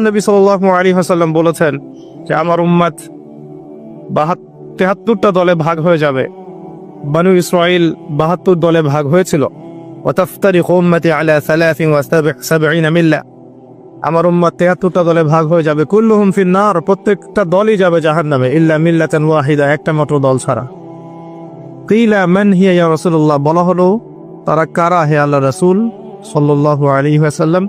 নবী সাল্লাহ আলী হাসাল্লাম বলেছেন যে আমার উম্মাদ তেহাত্তরটা দলে ভাগ হয়ে যাবে। বানু ইসরাইল বাহাত্তর দলে ভাগ হয়েছিল। আলা আমার উম্মাদ তেহাত্তরটা দলে ভাগ হয়ে যাবে। কুল্লুহুম ফিন্নার, প্রত্যেকটা দলই যাবে জাহান্নামে। ইল্লা মিল্লাতান ওয়াহিদা একটা মাত্র দল ছাড়া। কিলা হিয়া রাসূলুল্লাহ? বলা হলো, তারা কারা হে আল্লাহ রাসূল সাল্লাল্লাহু আলাইহি ওয়াসাল্লাম?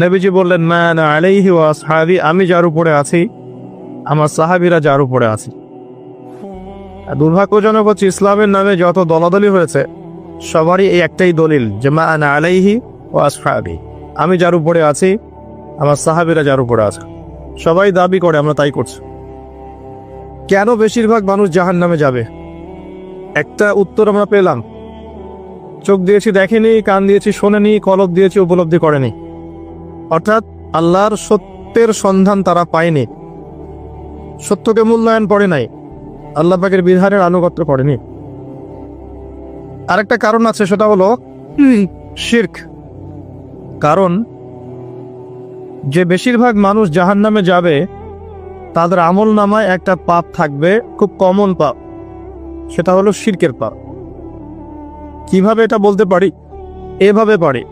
নবীজি বললেন, মা আনা আলাইহি ওয়া আসহাবি, আমি যার উপরে আছি, আমার সাহাবীরা যার উপরে আছে। দুর্ভাগ্যজনক হচ্ছে ইসলামের নামে যত দলাদলি হয়েছে, সবারই এই একটাই দলিল যে, মা আনা আলাইহি ও আসহাবি, আমি যার উপরে আছি, আমার সাহাবীরা যার উপরে আছে। সবাই দাবি করে, আমরা তাই করছি। কেন বেশিরভাগ মানুষ জাহান নামে যাবে? একটা উত্তর আমরা পেলাম। চোখ দিয়েছি, দেখেনি, কান দিয়েছি, শোনেনি, কলব দিয়েছি, উপলব্ধি করেনি। অর্থাৎ আল্লাহর সত্যের সন্ধান তারা পায়নি। সত্যকে মূল্যায়ন করে নাই। আল্লাহ পাকের বিধানের আনুগত্য করেনি। আরেকটা কারণ আছে, সেটা হলো শির্ক। কারণ যে বেশিরভাগ মানুষ জাহান নামে যাবে, তাদের আমল নামায় একটা পাপ থাকবে, খুব কমন পাপ। সেটা হলো শিরকের পাপ। কীভাবে এটা বলতে পারি? এভাবে পারি।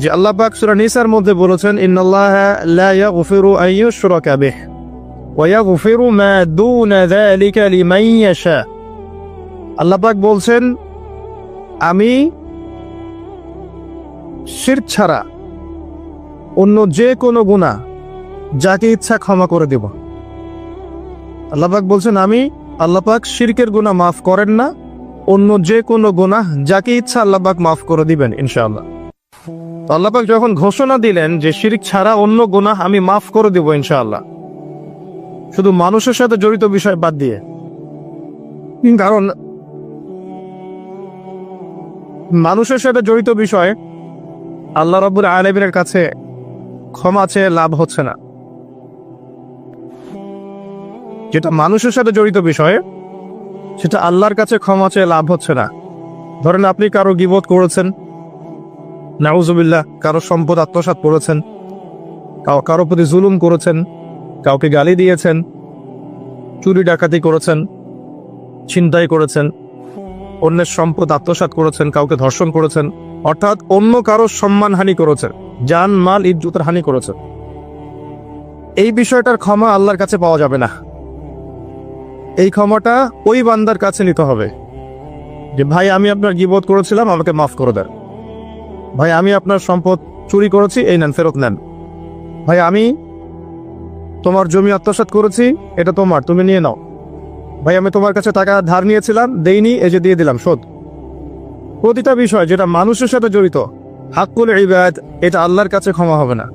যে আল্লাহ পাক সূরা নিসার মধ্যে বলেছেন, ইন্নাল্লাহা লা ইয়াগফিরু আন বিহ ওয়া ইয়াগফিরু মা দুনা যালিকা লিমান ইয়াশা. আল্লাহ পাক বলছেন, আমি শিরক ছাড়া অন্য যে কোনো গুনাহ যাকে ইচ্ছা ক্ষমা করে দেব। আল্লাহ পাক বলছেন, আমি আল্লাহ পাক শিরকের গুনাহ মাফ করেন না, অন্য যে কোনো গুনাহ যাকে ইচ্ছা আল্লাহ পাক মাফ করে দিবেন, ইনশাআল্লাহ। তো আল্লাহ পাক যখন ঘোষণা দিলেন যে শিরিক ছাড়া অন্য গুনাহ আমি মাফ করে দেব ইনশাআল্লাহ। শুধু মানুষের সাথে জড়িত বিষয় বাদ দিয়ে। কারণ মানুষের সাথে জড়িত বিষয় আল্লাহ রব্বুল আলমিনের কাছে ক্ষমা চেয়ে লাভ হচ্ছে না। যেটা মানুষের সাথে জড়িত বিষয়, সেটা আল্লাহর কাছে ক্ষমা চেয়ে লাভ হচ্ছে না। ধরেন আপনি কারও গিবত করেছেন নাউজুবিল্লাহ কারও সম্পদ আত্মসাৎ করেছেন কারও প্রতি জুলুম করেছেন, কাউকে গালি দিয়েছেন, চুরি ডাকাতি করেছেন, ছিনতাই করেছেন, অন্যের সম্পদ আত্মসাৎ করেছেন, কাউকে ধর্ষণ করেছেন, অর্থাৎ অন্য কারও সম্মানহানি করেছেন, যান, মাল, ইজ্জতের হানি করেছেন। এই বিষয়টার ক্ষমা আল্লাহর কাছে পাওয়া যাবে না। এই ক্ষমাটা ওই বান্দার কাছে নিতে হবে। যে, ভাই, আমি আপনার গিবোধ করেছিলাম, আমাকে মাফ করে দেন। ভাই, আমি আপনার সম্পদ চুরি করেছি, এই নেন, ফেরত নেন। ভাই, আমি তোমার জমি আত্মসাৎ করেছি, এটা তোমার, তুমি নিয়ে নাও। ভাই, আমি তোমার কাছে টাকা ধার নিয়েছিলাম, দেইনি, এই যে দিয়ে দিলাম, শোধ। প্রতিটা বিষয় যেটা মানুষের সাথে জড়িত, হাক্কুল ইবাদ, এটা আল্লাহর কাছে ক্ষমা হবে না।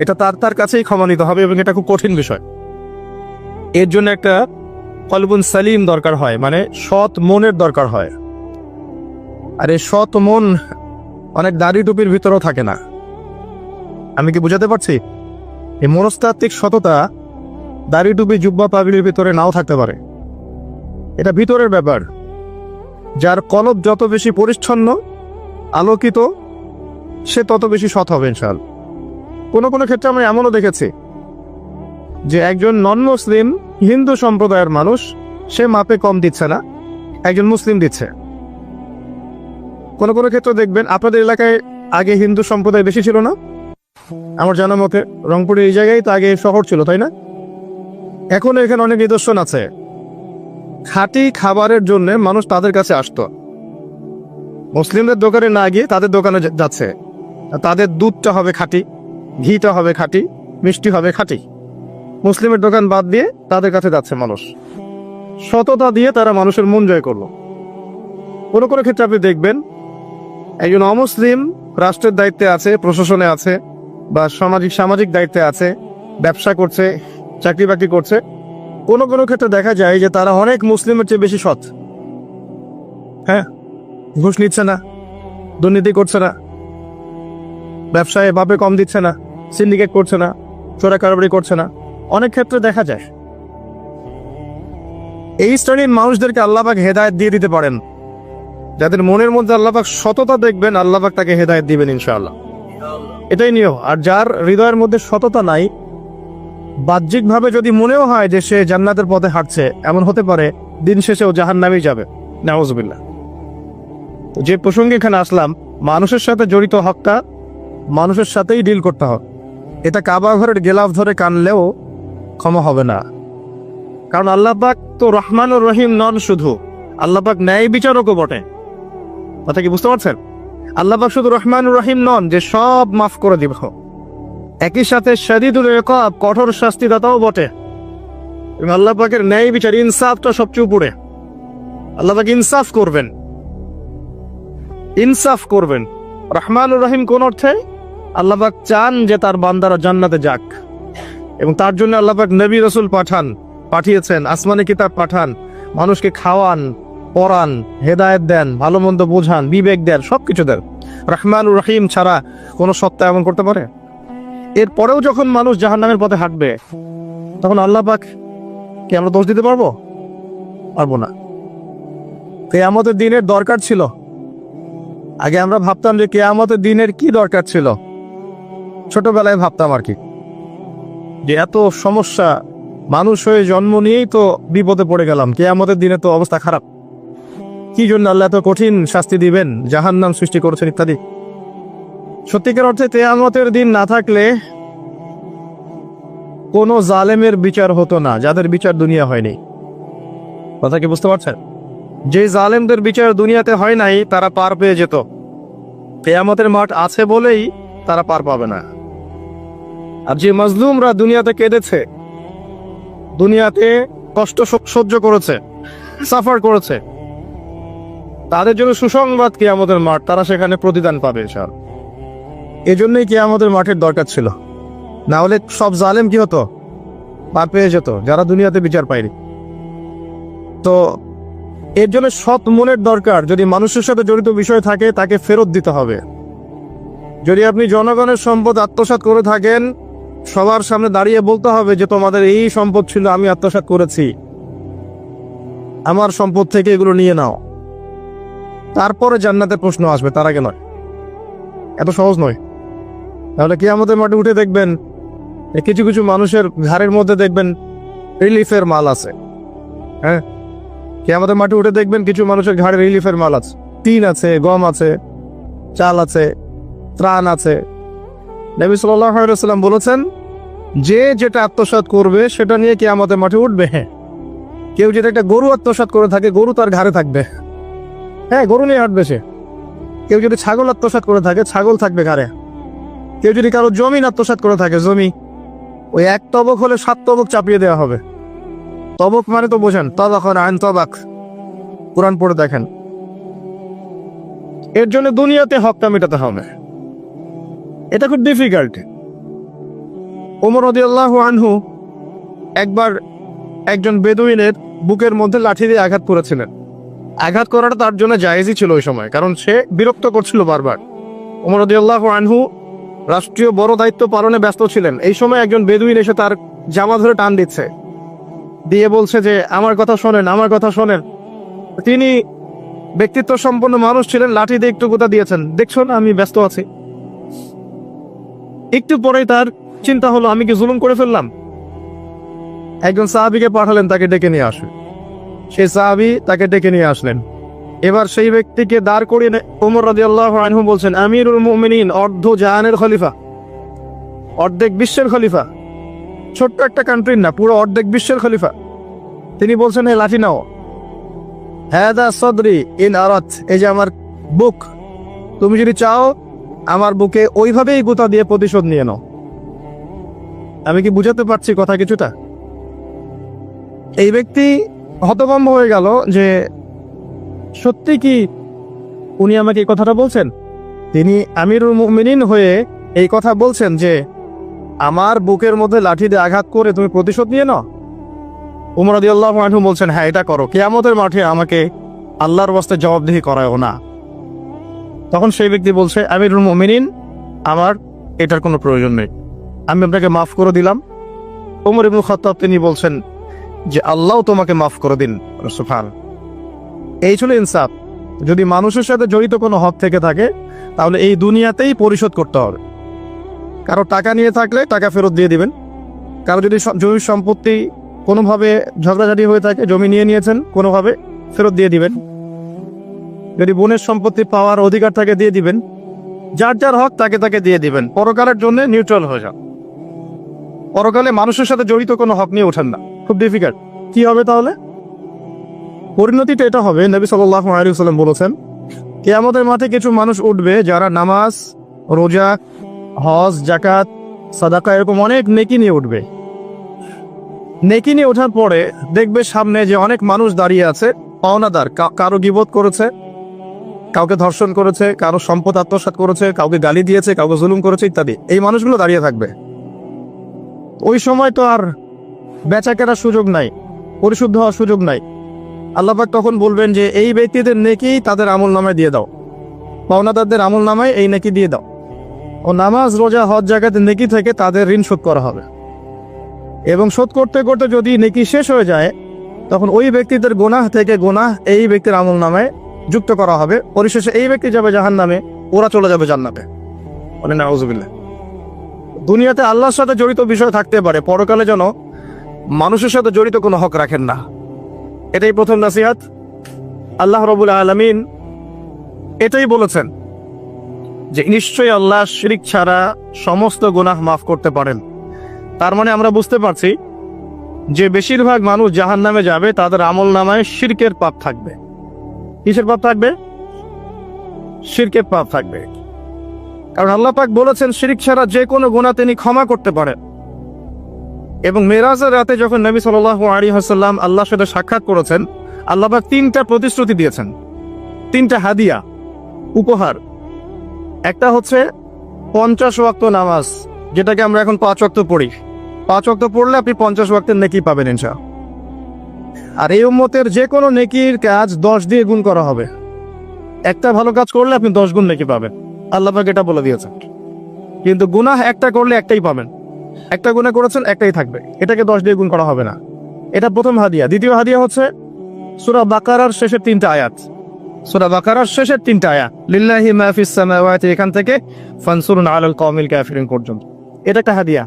এটা তার তার কাছেই ক্ষমা নিতে হবে এবং এটা খুব কঠিন বিষয়। এর জন্য একটা কলবুন সালিম দরকার হয় মানে সৎ মনের দরকার হয়। আর এই সৎ মন অনেক দাড়ি টুপির ভিতরেও থাকে না। আমি কি বুঝাতে পারছি? এই মনস্তাত্ত্বিক সততা দাড়ি টুপি জুব্বা পাগড়ির ভিতরে নাও থাকতে পারে। এটা ভিতরের ব্যাপার, যার কলব যত বেশি পরিচ্ছন্ন, আলোকিত, সে তত বেশি সৎ হবে ইনশাল কোনো কোনো ক্ষেত্রে আমরা এমনও দেখেছি যে একজন নন মুসলিম হিন্দু সম্প্রদায়ের মানুষ, সে মাপে কম দিচ্ছে না, একজন মুসলিম দিচ্ছে। কোনো কোনো ক্ষেত্রে দেখবেন আপনাদের এলাকায় আগে হিন্দু সম্প্রদায় বেশি ছিল না? আমার জানা মতে রংপুরের এই জায়গায় তো আগে শহর ছিল, তাই না? এখনও এখানে অনেক নিদর্শন আছে। খাঁটি খাবারের জন্য মানুষ তাদের কাছে আসতো। মুসলিমদের দোকানে না গিয়ে তাদের দোকানে যাচ্ছে। তাদের দুধটা হবে খাঁটি, ঘিটা হবে খাঁটি, মিষ্টি হবে খাঁটি। মুসলিমের দোকান বাদ দিয়ে তাদের কাছে যাচ্ছে মানুষ। সততা দিয়ে তারা মানুষের মন জয় করল। কোনো কোনো ক্ষেত্রে আপনি দেখবেন একজন অমুসলিম রাষ্ট্রের দায়িত্বে আছে, প্রশাসনে আছে বা সামাজিক সামাজিক দায়িত্বে আছে, ব্যবসা করছে, চাকরি বাকরি করছে। কোনো কোনো ক্ষেত্রে দেখা যায় যে তারা অনেক মুসলিমের চেয়ে বেশি সৎ। হ্যাঁ ঘুষ নিচ্ছে না, দুর্নীতি করছে না, ব্যবসায় ভাবে কম দিচ্ছে না সিন্ডিকেট করছে না, চোরা কারবারি করছে না। অনেক ক্ষেত্রে দেখা যায়। এই শ্রেণির মানুষদেরকে আল্লাহবাক হেদায়ত দিয়ে দিতে পারেন। যাদের মনের মধ্যে আল্লাহবাক সততা দেখবেন, আল্লাহবাক তাকে হেদায়ত দিবেন ইনশাআল্লাহ। এটাই নিয়ম। আর যার হৃদয়ের মধ্যে সততা নাই, বাহ্যিকভাবে যদি মনেও হয় যে সে জান্নাতের পথে হাঁটছে, এমন হতে পারে দিন শেষে ও জাহান নামেই যাবে। নাওজবিল্লা যে প্রসঙ্গে এখানে আসলাম, মানুষের সাথে জড়িত হকটা মানুষের সাথেই ডিল করতে হবে। এটা কাবা ঘরের গেলাফ ধরে কানলেও ক্ষমা হবে না। কারণ আল্লাহবাক তো রহমানুর রহিম নন শুধু। আল্লাহবাক ন্যায় বিচারকও বটে। কথা কি বুঝতে পারছেন? আল্লাহবাক শুধু রহমানুর রহিম নন, যে সব মাফ করে দিব। একই সাথে শাদিদুল ইকাব কঠোর শাস্তিদাতাও বটে। আল্লাহ পাকের ন্যায় বিচার, ইনসাফটা সবচেয়ে উপরে। আল্লাহ পাক ইনসাফ করবেন। ইনসাফ করবেন। রহমান রহিম কোন অর্থে? আল্লাহ পাক চান যে তার বান্দারা জান্নাতে যাক। এবং তার জন্য আল্লাহ পাক নবী রসুল পাঠান, পাঠিয়েছেন, আসমানি কিতাব পাঠান, মানুষকে খাওয়ান পড়ান, হেদায়েত দেন, ভালো মন্দ বোঝান, বিবেক দেন, সবকিছু দেন। রহমানুর রহিম ছাড়া কোনো সত্তা এমন করতে পারে? এরপরেও যখন মানুষ জাহান্নামের পথে হাঁটবে, তখন আল্লাহ পাক কি আমরা দোষ দিতে পারব? পারব না। কেয়ামতের দিনের দরকার ছিল। আগে আমরা ভাবতাম যে কেয়ামতের দিনের কি দরকার ছিল। ছোটবেলায় ভাবতাম আর কি, যে এত সমস্যা মানুষ হয়ে জন্ম নিয়েই তো বিপদে পড়ে গেলাম। কেয়ামতের দিনে তো অবস্থা খারাপ। কি জন্য আল্লাহ এত কঠিন শাস্তি দিবেন? জাহান্নাম সৃষ্টি করেছেন ইত্যাদি। সত্যিকার অর্থে তেয়ামতের দিন না থাকলে কোনো জালেমের বিচার হতো না, যাদের বিচার দুনিয়া হয়নি। কথা কি বুঝতে পারছেন? যে জালেমদের বিচার দুনিয়াতে হয় নাই, তারা পার পেয়ে যেত। কেয়ামতের মাঠ আছে বলেই তারা পার পাবে না। আর যে মজলুমরা দুনিয়াতে কেঁদেছে, দুনিয়াতে কষ্ট সহ্য করেছে, সাফার করেছে তাদের জন্য সুসংবাদ কেয়ামতের মাঠ, তারা সেখানে প্রতিদান পাবে সব এজন্যই আমাদের মাঠের দরকার ছিল। না হলে সব জালেম কি হতো? পার পেয়ে যেত, যারা দুনিয়াতে বিচার পায়নি। তো এর জন্য সৎ মনের দরকার, যদি মানুষের সাথে জড়িত বিষয় থাকে, তাকে ফেরত দিতে হবে। যদি আপনি জনগণের সম্পদ আত্মসাৎ করে থাকেন, সবার সামনে দাঁড়িয়ে বলতে হবে যে, তোমাদের এই সম্পদ ছিল, আমি আত্মসাৎ করেছি। আমার সম্পদ থেকে এগুলো নিয়ে নাও। তারপরে জান্নাতের প্রশ্ন আসবে, তার আগে নয়। এত সহজ নয়। তাহলে কি আমাদের মাঠে উঠে দেখবেন কিছু কিছু মানুষের ঘাড়ের মধ্যে দেখবেন রিলিফের মাল আছে। হ্যাঁ? কি আমাদের মাঠে উঠে দেখবেন কিছু মানুষের ঘাড়ে রিলিফের মাল আছে। টিন আছে, গম আছে, চাল আছে, ত্রাণ আছে। নবী সাল্লাম বলেছেন, যে যেটা আত্মসাৎ করবে, সেটা নিয়ে কি আমাদের মাঠে উঠবে। হ্যাঁ। কেউ যেটা একটা গরু আত্মসাৎ করে থাকে, গরু তার ঘাড়ে থাকবে। হ্যাঁ গরু নিয়ে হাঁটবে সে। কেউ যদি ছাগল আত্মসাৎ করে থাকে, ছাগল থাকবে ঘাড়ে কেউ যদি কারও জমি আত্মসাৎ করে থাকে, জমি, ওই এক তবক হলে সাত তবক চাপিয়ে দেওয়া হবে। তবক মানে তো বোঝেন, তবাক আইন তবাক। কোরআন পড়ে দেখেন। এর জন্য দুনিয়াতে হকটা মেটাতে হবে। এটা খুব ডিফিকাল্ট ওমর রদিয়াল্লাহু আনহু একবার একজন বেদুইনের বুকের মধ্যে লাঠি দিয়ে আঘাত করেছিলেন। আঘাত করাটা তার জন্য জায়েজই ছিল ওই সময়, কারণ সে বিরক্ত করছিল বারবার। ওমর রদিয়াল্লাহু আনহু রাষ্ট্রীয় বড় দায়িত্ব পালনে ব্যস্ত ছিলেন। এই সময় একজন বেদুইন এসে তার জামা ধরে টান দিচ্ছে। দিয়ে বলছে যে, আমার কথা শোনেন, আমার কথা শোনেন। তিনি ব্যক্তিত্ব সম্পন্ন মানুষ ছিলেন, লাঠি দিয়ে একটু গোতা দিয়েছেন। দেখছ না, আমি ব্যস্ত আছি। একটু পরেই তার চিন্তা হলো, আমি কি জুলুম করে ফেললাম? একজন সাহাবিকে পাঠালেন, তাকে ডেকে নিয়ে আসে। সেই সাহাবি তাকে ডেকে নিয়ে আসলেন। এবার সেই ব্যক্তিকে দাঁড় করিয়ে নে- ওমর রাদিয়াল্লাহু আনহু বলছেন, আমিরুল মুমিনিন, অর্ধ জাহানের খলিফা, অর্ধেক বিশ্বের খলিফা। ছোট্ট একটা কান্ট্রির না, পুরো অর্ধেক বিশ্বের খলিফা। তিনি বলছেন, হে লাঠি নাও। হ্যাঁ দা সদরি ইন আরাত, এই যে আমার বুক, তুমি যদি চাও, আমার বুকে ওইভাবেই গুতা দিয়ে প্রতিশোধ নিয়ে নাও। আমি কি বুঝাতে পারছি কথা কিছুটা? এই ব্যক্তি হতভম্ব হয়ে গেল যে, সত্যি কি উনি আমাকে এই কথাটা বলছেন? তিনি আমিরুল মুমিনিন হয়ে এই কথা বলছেন যে, আমার বুকের মধ্যে লাঠি দিয়ে আঘাত করে তুমি প্রতিশোধ নিয়ে নাও। উমর আল্লাহ আনহু বলছেন হ্যাঁ এটা করো। কেয়ামতের মাঠে আমাকে আল্লাহর বাস্তে জবাবদিহি করায়ও না। তখন সেই ব্যক্তি বলছে, আমিরুল মুমিনিন, আমার এটার কোনো প্রয়োজন নেই। আমি আপনাকে মাফ করে দিলাম। ওমর ইবনুল খত্তাব তিনি বলছেন যে আল্লাহ তোমাকে মাফ করে দিন সুফান এই ছিল ইনসাফ। যদি মানুষের সাথে জড়িত কোনো হক থেকে থাকে, তাহলে এই দুনিয়াতেই পরিশোধ করতে হবে। কারও টাকা নিয়ে থাকলে টাকা ফেরত দিয়ে দিবেন। কারও যদি জমির সম্পত্তি কোনোভাবে ঝগড়াঝাটি হয়ে থাকে, জমি নিয়ে নিয়েছেন, কোনোভাবে ফেরত দিয়ে দিবেন। যদি বোনের সম্পত্তি পাওয়ার অধিকার থাকে দিয়ে দিবেন, যার যার হক তাকে তাকে দিয়ে দিবেন। পরকালের জন্য নিউট্রাল হয়ে যান। পরকালে মানুষের সাথে জড়িত কোনো হক নিয়ে ওঠেন না। খুব ডিফিকাল্ট কি হবে তাহলে? পরিণতিটা এটা হবে, নবী সাল্লাহ বলেছেন, কেয়ামতের মাঠে কিছু মানুষ উঠবে যারা নামাজ, রোজা, হজ জাকাত সাদাকা এরকম অনেক নেকি নিয়ে উঠবে। নেকি নিয়ে ওঠার পরে দেখবে সামনে যে অনেক মানুষ দাঁড়িয়ে আছে, পাওনাদার কারও গিবত করেছে, কাউকে ধর্ষণ করেছে, কারও সম্পদ আত্মসাৎ করেছে, কাউকে গালি দিয়েছে, কাউকে জুলুম করেছে ইত্যাদি। এই মানুষগুলো দাঁড়িয়ে থাকবে। ওই সময় তো আর বেচা কেনার সুযোগ নাই পরিশুদ্ধ হওয়ার সুযোগ নাই। আল্লাপাক তখন বলবেন যে এই ব্যক্তিদের নেকি তাদের আমল নামায় দিয়ে দাও। পাওনাদারদের আমল নামায় এই নেকি দিয়ে দাও। ও নামাজ রোজা হজ জায়গাতে নেকি থেকে তাদের ঋণ শোধ করা হবে। এবং শোধ করতে করতে যদি নেকি শেষ হয়ে যায় তখন ওই ব্যক্তিদের গোনাহ থেকে গোনাহ এই ব্যক্তির আমল নামায় যুক্ত করা হবে। পরিশেষে এই ব্যক্তি যাবে জাহান নামে ওরা চলে যাবে জান্নাতে। মানে নাউজুবিল্লাহ। দুনিয়াতে আল্লাহর সাথে জড়িত বিষয় থাকতে পারে পরকালে যেন মানুষের সাথে জড়িত কোনো হক রাখেন না। এটাই প্রথম নাসিহাত। আল্লাহ রবুল আলমিন এটাই বলেছেন যে, নিশ্চয়ই আল্লাহ শিরিক ছাড়া সমস্ত গুনাহ মাফ করতে পারেন। তার মানে আমরা বুঝতে পারছি যে, বেশিরভাগ মানুষ জাহান নামে যাবে, তাদের আমল নামায় শিরকের পাপ থাকবে। কিসের পাপ থাকবে? শিরকের পাপ থাকবে। কারণ আল্লাহ পাক বলেছেন, শিরিক ছাড়া যে কোনো গুণা তিনি ক্ষমা করতে পারেন। এবং মেরাজের রাতে যখন নবী সাল আলী হাসাল্লাম আল্লাহর সাথে সাক্ষাৎ করেছেন, আল্লাহ পাক তিনটা প্রতিশ্রুতি দিয়েছেন। তিনটা হাদিয়া, উপহার। একটা হচ্ছে পঞ্চাশ ওয়াক্ত নামাজ, যেটাকে আমরা এখন পাঁচ ওয়াক্ত পড়ি। পাঁচ ওয়াক্ত পড়লে আপনি পঞ্চাশ ওয়াক্তের নেকি পাবেন ইনশা। আর এই উম্মতের যে কোনো নেকির কাজ দশ দিয়ে গুণ করা হবে। একটা ভালো কাজ করলে আপনি দশ গুণ নেকি পাবেন। আল্লাহবাক এটা বলে দিয়েছেন। কিন্তু গুনাহ একটা করলে একটাই পাবেন। একটা গুণা করেছেন, একটাই থাকবে। এটাকে দশ দিয়ে গুণ করা হবে না। এটা প্রথম হাদিয়া। দ্বিতীয় হাদিয়া হচ্ছে সুরা বাকারার শেষের তিনটা আয়াত। সুরা বাকারার শেষের তিনটা আয়াত। লিল্লাহি মাহফিস সামাওয়াতি, এখান থেকে ফানসুরুন আলাল কওমিল কাফিরিন পর্যন্ত। এটা একটা হাদিয়া।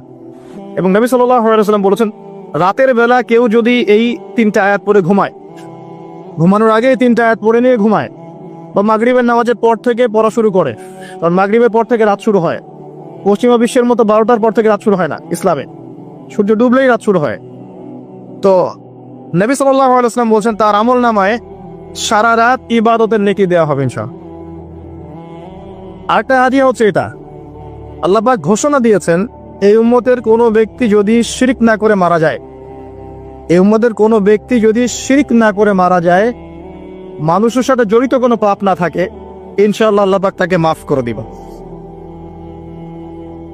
এবং নবী সাল্লাল্লাহু আলাইহি ওয়াসাল্লাম বলেছেন, রাতের বেলা কেউ যদি এই তিনটা আয়াত পড়ে ঘুমায়, ঘুমানোর আগে এই তিনটা আয়াত পড়ে নিয়ে ঘুমায়, বা মাগরিবের নামাজের পর থেকে পড়া শুরু করে, কারণ মাগরিবের পর থেকে রাত শুরু হয় পশ্চিমা বিশ্বের মতো বারোটার পর থেকে রাত শুরু হয় না ইসলামে। সূর্য ডুবলেই রাত শুরু হয়। তো নবী আলাইসলাম বলছেন, তার আমল নামায় সারা রাত ইবাদতের নেকি দেওয়া হবে ইনশা আরেকটা হাদিয়া হচ্ছে এটা। আল্লাহবাক ঘোষণা দিয়েছেন, এই উম্মতের কোনো ব্যক্তি যদি শিরিক না করে মারা যায়, এই উম্মতের কোনো ব্যক্তি যদি শিরিক না করে মারা যায়, মানুষের সাথে জড়িত কোনো পাপ না থাকে, ইনশাআল্লাহ আল্লাহবাক তাকে মাফ করে দিব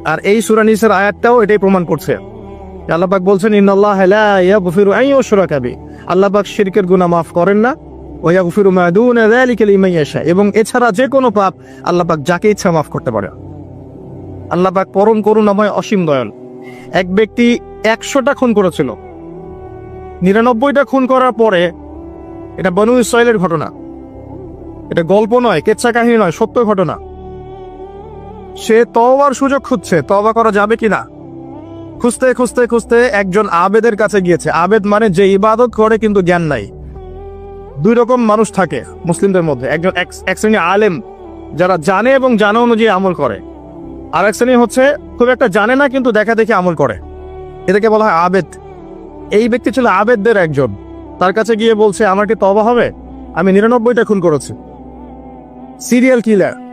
আর এই সুরা সুরানিসের আয়াতটাও এটাই প্রমাণ করছে। আল্লাহবাক বলছেন ইউশরাকা বি আল্লাহবাক শিরকের গুনাহ মাফ করেন না। ওয়া ইয়াগফিরু মা দুনা যালিকা লিমান ইয়াশা। এবং এছাড়া যে কোনো পাপ আল্লাহবাক যাকে ইচ্ছা মাফ করতে পারে। আল্লাহবাক পরম করুণাময় অসীম দয়াল। এক ব্যক্তি একশোটা খুন করেছিল। নিরানব্বইটা খুন করার পরে এটা বনু ইসরায়েলের ঘটনা। এটা গল্প নয়, কেচ্ছা কাহিনী নয়, সত্য ঘটনা। সে তওবার সুযোগ খুঁজছে। তওবা করা যাবে কিনা? খুঁজতে খুঁজতে খুঁজতে একজন আবেদের কাছে গিয়েছে। আবেদ মানে যে ইবাদত করে কিন্তু জ্ঞান নাই। দুই রকম মানুষ থাকে মুসলিমদের মধ্যে। একজন এক- এক শ্রেণি আলেম যারা জানে এবং জানা অনুযায়ী আমল করে। আর এক শ্রেণি হচ্ছে খুব একটা জানে না, কিন্তু দেখা দেখে আমল করে। এটাকে বলা হয় আবেদ। এই ব্যক্তি ছিল আবেদদের একজন। তার কাছে গিয়ে বলছে, আমার কি তবা হবে? আমি নিরানব্বইটা খুন করেছি। Serial killer.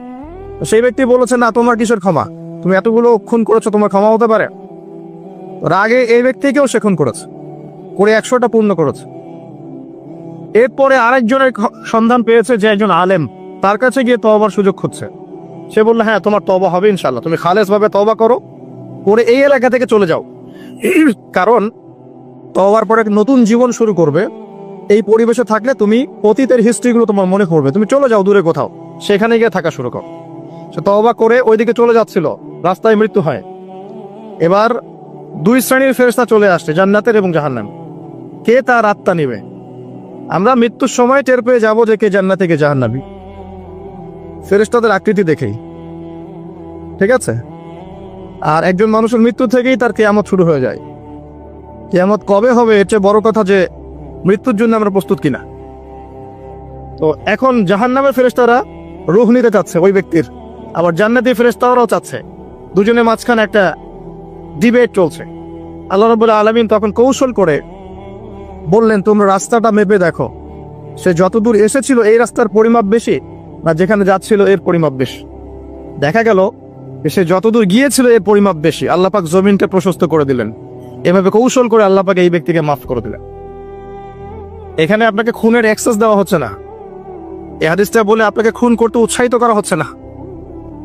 সেই ব্যক্তি বলেছে, না, তোমার কিসের ক্ষমা? তুমি এতগুলো খুন করেছ, তোমার ক্ষমা হতে পারে। রাগে এই ব্যক্তিকেও সে খুন করেছে, করে একশোটা পূর্ণ করেছে। এরপরে আরেকজনের সন্ধান পেয়েছে যে একজন আলেম, তার কাছে গিয়ে তবার সুযোগ খুঁজছে। সে বলল হ্যাঁ তোমার তবা হবে ইনশাল্লাহ তুমি খালেস ভাবে তবা করো, করে এই এলাকা থেকে চলে যাও। কারণ তবার পরে নতুন জীবন শুরু করবে। এই পরিবেশে থাকলে তুমি অতীতের হিস্ট্রিগুলো তোমার মনে করবে তুমি চলে যাও দূরে কোথাও। সেখানে গিয়ে থাকা শুরু করো। সে তবা করে ওইদিকে চলে যাচ্ছিল। রাস্তায় মৃত্যু হয়। এবার দুই শ্রেণির ফেরেশতা চলে আসছে, জান্নাতের এবং জাহান্নাম। কে তার আত্মা নিবে? আমরা মৃত্যুর সময় টের পেয়ে যাব যে কে জান্নাতে, কে জাহান্নাবি ফেরেশতাদের আকৃতি দেখেই। ঠিক আছে? আর একজন মানুষের মৃত্যু থেকেই তার কেয়ামত শুরু হয়ে যায়। কেয়ামত কবে হবে এর চেয়ে বড় কথা যে মৃত্যুর জন্য আমরা প্রস্তুত কিনা। তো এখন জাহান্নামের ফেরেশতারা রুহ নিতে চাচ্ছে ওই ব্যক্তির আবার জান্নাতি ফেরেশতারাও চাচ্ছে। দুজনের মাঝখানে একটা ডিবেট চলছে। আল্লাহ রবুল্লাহ আলমিন তখন কৌশল করে বললেন, তোমরা রাস্তাটা মেপে দেখো। সে যতদূর এসেছিল, এই রাস্তার পরিমাপ বেশি না যেখানে যাচ্ছিল, এর পরিমাপ বেশি। দেখা গেল সে যতদূর গিয়েছিল, এর পরিমাপ বেশি। আল্লাপাক জমিনটা প্রশস্ত করে দিলেন। এভাবে কৌশল করে আল্লাপাক এই ব্যক্তিকে মাফ করে দিলেন। এখানে আপনাকে খুনের অ্যাক্সেস দেওয়া হচ্ছে না। এ হাদিসটা বলে আপনাকে খুন করতে উৎসাহিত করা হচ্ছে না।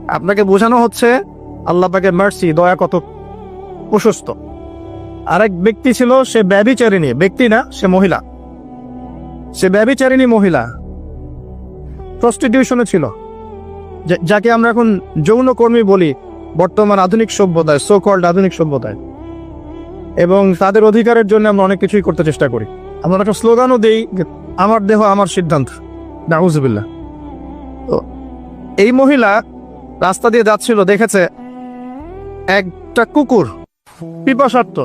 আপনাকে বোঝানো হচ্ছে আল্লাহ পাকে মার্সি দয়া কত প্রশস্ত। আরেক ব্যক্তি ছিল, সে ব্যবিচারিণী ব্যক্তি না, সে মহিলা। সে ব্যবিচারিণী মহিলা। প্রস্টিটিউশনে ছিল। যাকে আমরা এখন যৌনকর্মী বলি, বর্তমান আধুনিক সভ্যতায় সো কল্ড আধুনিক সভ্যতায়। এবং তাদের অধিকারের জন্য আমরা অনেক কিছুই করতে চেষ্টা করি। আমরা একটা স্লোগানও দিই আমার দেহ, আমার সিদ্ধান্ত। নাউজুবিল্লাহ। তো এই মহিলা রাস্তা দিয়ে যাচ্ছিল, দেখেছে? একটা কুকুর। পিপাসার্থ।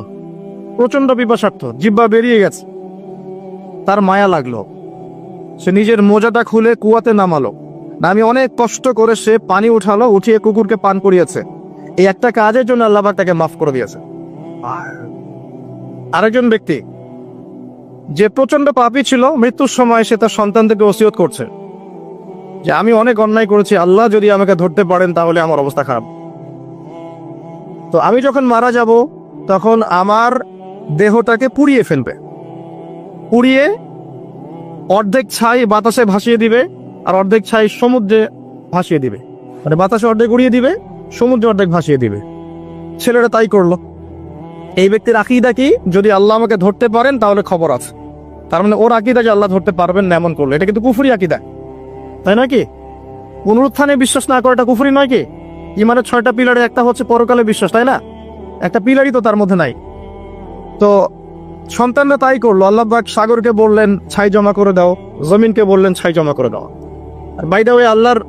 প্রচণ্ড পিপাসার্থ। জিব্বা বেরিয়ে গেছে। তার মায়া লাগল। সে নিজের মোজাটা খুলে কুয়াতে নামালো। না, আমি অনেক কষ্ট করে সে পানি উঠালো, উঠিয়ে কুকুরকে পান করিয়েছে। এই একটা কাজের জন্য আল্লাহবাক তাকে মাফ করে দিয়েছে। আরেকজন ব্যক্তি, যে প্রচণ্ড পাপি ছিল, মৃত্যুর সময় সে তার সন্তানদেরকে ওসিয়ত করছে। যে আমি অনেক অন্যায় করেছি, আল্লাহ যদি আমাকে ধরতে পারেন, তাহলে আমার অবস্থা খারাপ। তো আমি যখন মারা যাব, তখন আমার দেহটাকে পুড়িয়ে ফেলবে। পুড়িয়ে অর্ধেক ছাই বাতাসে ভাসিয়ে দিবে, আর অর্ধেক ছাই সমুদ্রে ভাসিয়ে দিবে। মানে বাতাসে অর্ধেক উড়িয়ে দিবে, সমুদ্রে অর্ধেক ভাসিয়ে দিবে। ছেলেরা তাই করল। এই ব্যক্তির আকিদা কি? যদি আল্লাহ আমাকে ধরতে পারেন, তাহলে খবর আছে। তার মানে ওর আকিদা যে আল্লাহ ধরতে পারবেন না, এমন করল। এটা কিন্তু কুফুরি আকিদা। তাই না কি? পুনরুত্থানে বিশ্বাস না করাটা কুফুরি নয় কি? ইমানের ছয়টা পিলারে একটা হচ্ছে পরকালে বিশ্বাস, তাই না? একটা পিলারই তো তার মধ্যে নাই। তো সন্তানরা তাই করল আল্লাহবাক সাগরকে বললেন, ছাই জমা করে দাও, জমিনকে বললেন, ছাই জমা করে দাও। আর বাইদা ওই আল্লাহর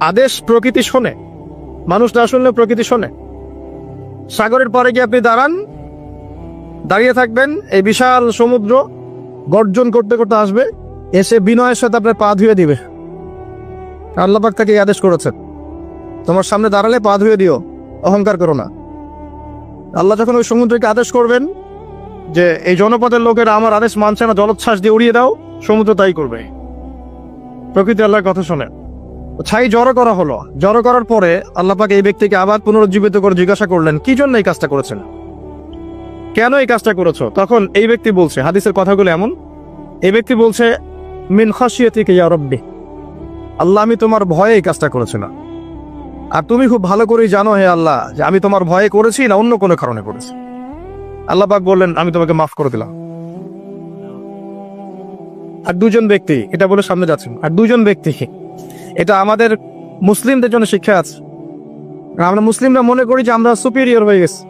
আদেশ প্রকৃতি শোনে মানুষ না শুনলে প্রকৃতি শোনে। সাগরের পরে গিয়ে আপনি দাঁড়ান, দাঁড়িয়ে থাকবেন, এই বিশাল সমুদ্র গর্জন করতে করতে আসবে, এসে বিনয়ের সাথে আপনার পা ধুয়ে দিবে। আল্লাপাক তাকে আদেশ করেছেন। তোমার সামনে দাঁড়ালে পা ধুয়ে দিও, অহংকার করো না। আল্লাহ যখন ওই সমুদ্রকে আদেশ করবেন যে, এই জনপদের লোকেরা আমার আদেশ মানছে না, জলোচ্ছ্বাস দিয়ে উড়িয়ে দাও, সমুদ্র তাই করবে। প্রকৃতি আল্লাহর কথা শোনে। ছাই জড়ো করা হলো। জড়ো করার পরে আল্লাপাক এই ব্যক্তিকে আবার পুনরুজ্জীবিত করে জিজ্ঞাসা করলেন, কি জন্য এই কাজটা করেছেন? কেন এই কাজটা করেছ? তখন এই ব্যক্তি বলছে, হাদিসের কথাগুলো এমন। এই ব্যক্তি বলছে, মিন থেকে ইয়া রব্বি। আল্লাহ, আমি তোমার ভয়ে এই কাজটা করেছিলাম আর তুমি খুব ভালো করেই জানো হে আল্লাহ, যে আমি তোমার ভয়ে করেছি না অন্য কোনো কারণে করেছি। আল্লাহ পাক বললেন, আমি তোমাকে মাফ করে দিলাম। আর দুজন ব্যক্তি, এটা বলে সামনে যাচ্ছেন। আর দুজন ব্যক্তি, এটা আমাদের মুসলিমদের জন্য শিক্ষা আছে। আমরা মুসলিমরা মনে করি যে আমরা সুপিরিয়র হয়ে গেছি।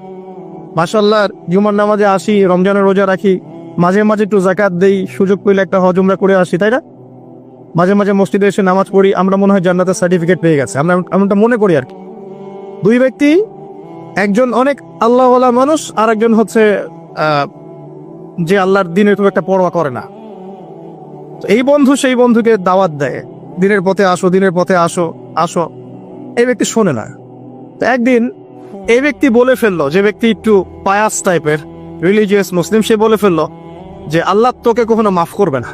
মাসাল্লাহ জুমার নামাজে আসি, রমজানের রোজা রাখি, মাঝে মাঝে একটু জাকাত দেই, সুযোগ পেলে একটা হজমরা করে আসি, তাই না? মাঝে মাঝে মসজিদে এসে নামাজ পড়ি, আমরা মনে হয় জান্নাতের সার্টিফিকেট পেয়ে গেছে। আমরা এমনটা মনে করি আর কি। দুই ব্যক্তি, একজন অনেক আল্লাহওয়ালা মানুষ আর একজন হচ্ছে যে আল্লাহর দিনের খুব একটা পরোয়া করে না। এই বন্ধু সেই বন্ধুকে দাওয়াত দেয়। দিনের পথে আসো, দিনের পথে আসো আসো। এই ব্যক্তি শোনে না। তো একদিন এই ব্যক্তি বলে ফেলল, যে ব্যক্তি একটু পায়াস টাইপের রিলিজিয়াস মুসলিম, সে বলে ফেলল যে, আল্লাহ তোকে কখনো মাফ করবে না।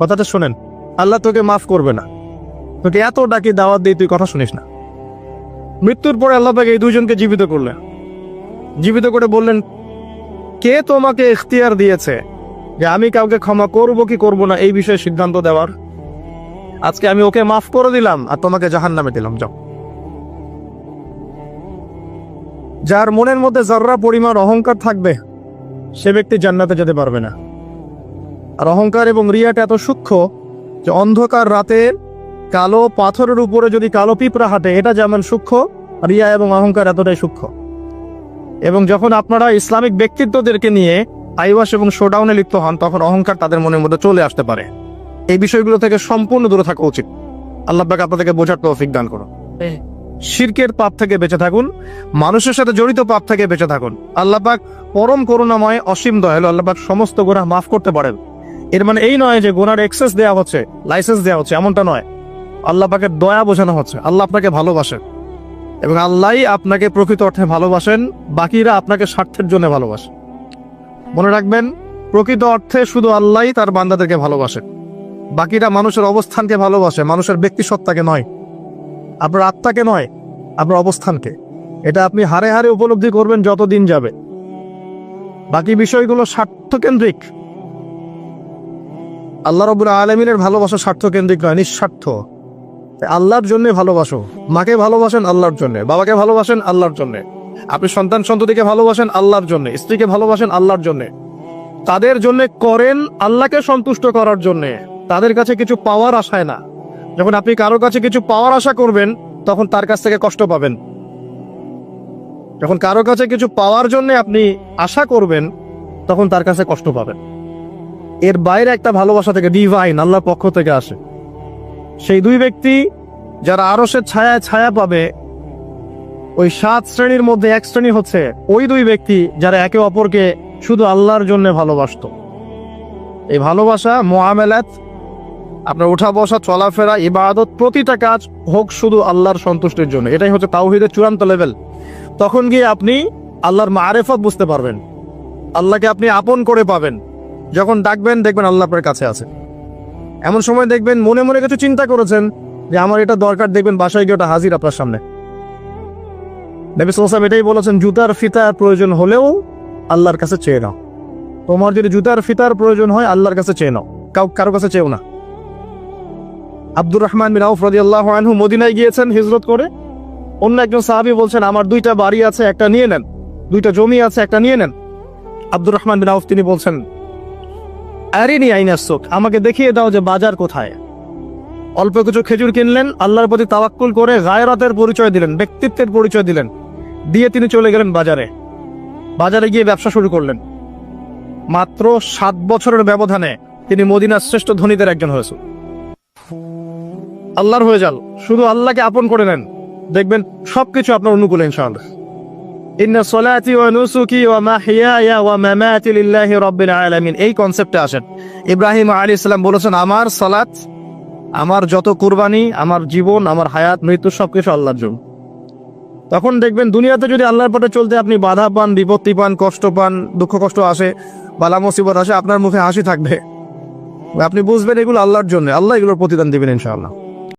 কথাটা শোনেন। আল্লাহ তোকে মাফ করবে না। তোকে এত ডাকি দাওয়াত দিয়ে তুই কথা শুনিস না। মৃত্যুর পরে আল্লাহ পাক এই দুইজনকে জীবিত করলেন। জীবিত করে বললেন, কে তোমাকে ইখতিয়ার দিয়েছে যে আমি কাউকে ক্ষমা করব কি করব না এই বিষয়ে সিদ্ধান্ত দেওয়ার? আজকে আমি ওকে মাফ করে দিলাম আর তোমাকে জাহান নামে দিলাম, যাও। যার মনের মধ্যে জর্রা পরিমাণ অহংকার থাকবে, সে ব্যক্তি জান্নাতে যেতে পারবে না। আর অহংকার এবং রিয়াটা এত সূক্ষ্ম যে অন্ধকার রাতের কালো পাথরের উপরে যদি কালো পিঁপড়া হাঁটে এটা যেমন সূক্ষ্ম রিয়া এবং অহংকার এতটাই সূক্ষ্ম। এবং যখন আপনারা ইসলামিক ব্যক্তিত্বদেরকে নিয়ে আইওয়াস এবং শোডাউনে লিপ্ত হন তখন অহংকার তাদের মনের মধ্যে চলে আসতে পারে। এই বিষয়গুলো থেকে সম্পূর্ণ দূরে থাকা উচিত। আল্লাহ পাক আপনাদেরকে বোঝার তৌফিক দান করো শিরকের পাপ থেকে বেঁচে থাকুন মানুষের সাথে জড়িত পাপ থেকে বেঁচে থাকুন। আল্লাহ পাক পরম করুণাময় অসীম দয়ালু আল্লাহ পাক সমস্ত গোনা মাফ করতে পারেন। এর মানে এই নয় যে গোনার এক্সেস দেওয়া হচ্ছে লাইসেন্স দেওয়া হচ্ছে, এমনটা নয়। আল্লাহ পাকে দয়া বোঝানো হচ্ছে, আল্লাহ আপনাকে ভালোবাসেন। এবং আল্লাহই আপনাকে প্রকৃত অর্থে ভালোবাসেন, বাকিরা আপনাকে স্বার্থের জন্য ভালোবাসে। মনে রাখবেন, প্রকৃত অর্থে শুধু আল্লাহই তার বান্দাদেরকে ভালোবাসে। বাকিরা মানুষের অবস্থানকে ভালোবাসে, মানুষের ব্যক্তি সত্তাকে নয়। আপনার আত্মাকে নয়, আপনার অবস্থানকে। এটা আপনি হারে হারে উপলব্ধি করবেন যত দিন যাবে। বাকি বিষয়গুলো স্বার্থকেন্দ্রিক। আল্লাহ রবুল আলমিনের ভালোবাসা স্বার্থকেন্দ্রিক নয়, নিঃস্বার্থ। আল্লাহর জন্য ভালোবাসো। মাকে ভালোবাসেন আল্লাহর জন্য, বাবাকে ভালোবাসেন আল্লাহর জন্য। আপনি সন্তান সন্ততিকে ভালোবাসেন আল্লাহর জন্য, স্ত্রীকে ভালোবাসেন আল্লাহর জন্য। তাদের জন্য করেন আল্লাহকে সন্তুষ্ট করার জন্য। তাদের কাছে কিছু পাওয়ার আশায় না। যখন আপনি কারও কাছে কিছু পাওয়ার আশা করবেন, তখন তার কাছ থেকে কষ্ট পাবেন। যখন কারও কাছে কিছু পাওয়ার জন্য আপনি আশা করবেন, তখন তার কাছে কষ্ট পাবেন। এর বাইরে একটা ভালোবাসা থেকে ডিভাইন আল্লাহর পক্ষ থেকে আসে। সেই দুই ব্যক্তি, যারা আরসের ছায়ায় ছায়া পাবে, ওই সাত শ্রেণির মধ্যে এক শ্রেণি হচ্ছে ওই দুই ব্যক্তি, যারা একে অপরকে শুধু আল্লাহর জন্য ভালোবাসতো। এই ভালোবাসা মোয়ামেলাত আপনার উঠা বসা, চলাফেরা, ইবাদত, প্রতিটা কাজ হোক শুধু আল্লাহর সন্তুষ্টির জন্য। এটাই হচ্ছে তাওহিদের চূড়ান্ত লেভেল তখন গিয়ে আপনি আল্লাহর মারেফত বুঝতে পারবেন। আল্লাহকে আপনি আপন করে পাবেন। যখন ডাকবেন, দেখবেন আল্লাহ আপনার কাছে আছে। এমন সময় দেখবেন মনে মনে কিছু চিন্তা করেছেন যে আমার এটা দরকার, দেখবেন বাসায় গিয়ে ওটা হাজির আপনার সামনে। নবী সাল্লাল্লাহু এটাই বলেছেন, জুতার ফিতার প্রয়োজন হলেও আল্লাহর কাছে চেয়ে নাও। তোমার যদি জুতার ফিতার প্রয়োজন হয়, আল্লাহর কাছে চেয়ে নাও। কাউ, কারও কাছে চেয়েও না। আব্দুর রহমান বিন আউফ রাদিয়াল্লাহু আনহু মদিনায় গিয়েছেন হিজরত করে। অন্য একজন সাহাবী বলছেন, আমার দুইটা বাড়ি আছে, একটা নিয়ে নেন। দুইটা জমি আছে, একটা নিয়ে নেন। আব্দুর রহমান বিন আউফ তিনি বলছেন আরিনি আইনাসুক আমাকে দেখিয়ে দাও যে বাজার কোথায়। অল্প কিছু খেজুর কিনলেন, আল্লাহর প্রতি তাওয়াক্কুল করে গায়রাতের পরিচয় দিলেন, ব্যক্তিত্বের পরিচয় দিলেন, দিয়ে তিনি চলে গেলেন বাজারে। বাজারে গিয়ে ব্যবসা শুরু করলেন। মাত্র সাত বছরের ব্যবধানে তিনি মদিনার শ্রেষ্ঠ ধনীদের একজন হয়েছে আল্লাহর হয়ে যান, শুধু আল্লাহকে আপন করে নেন। দেখবেন সবকিছু আপনার অনুকূলে ইনশাআল্লাহ। ইন্না সলাতি ওয়া নুসুকি ওয়া মাহিয়ায়া ওয়া মামাতি লিল্লাহি রাব্বিল আলামিন। এই কনসেপ্টে আসেন। ইব্রাহিম আলাইহিস সালাম বলেছেন, আমার সালাত, আমার যত কুরবানি, আমার জীবন, আমার হায়াত, মৃত্যু সবকিছু আল্লাহর জন্য। তখন দেখবেন, দুনিয়াতে যদি আল্লাহর পথে চলতে আপনি বাধা পান, বিপত্তি পান, কষ্ট পান, দুঃখ কষ্ট আসে, বালা মুসিবত আসে, আপনার মুখে হাসি থাকবে। আপনি বুঝবেন এগুলো আল্লাহর জন্য। আল্লাহ এগুলোর প্রতিদান দিবেন ইনশাআল্লাহ।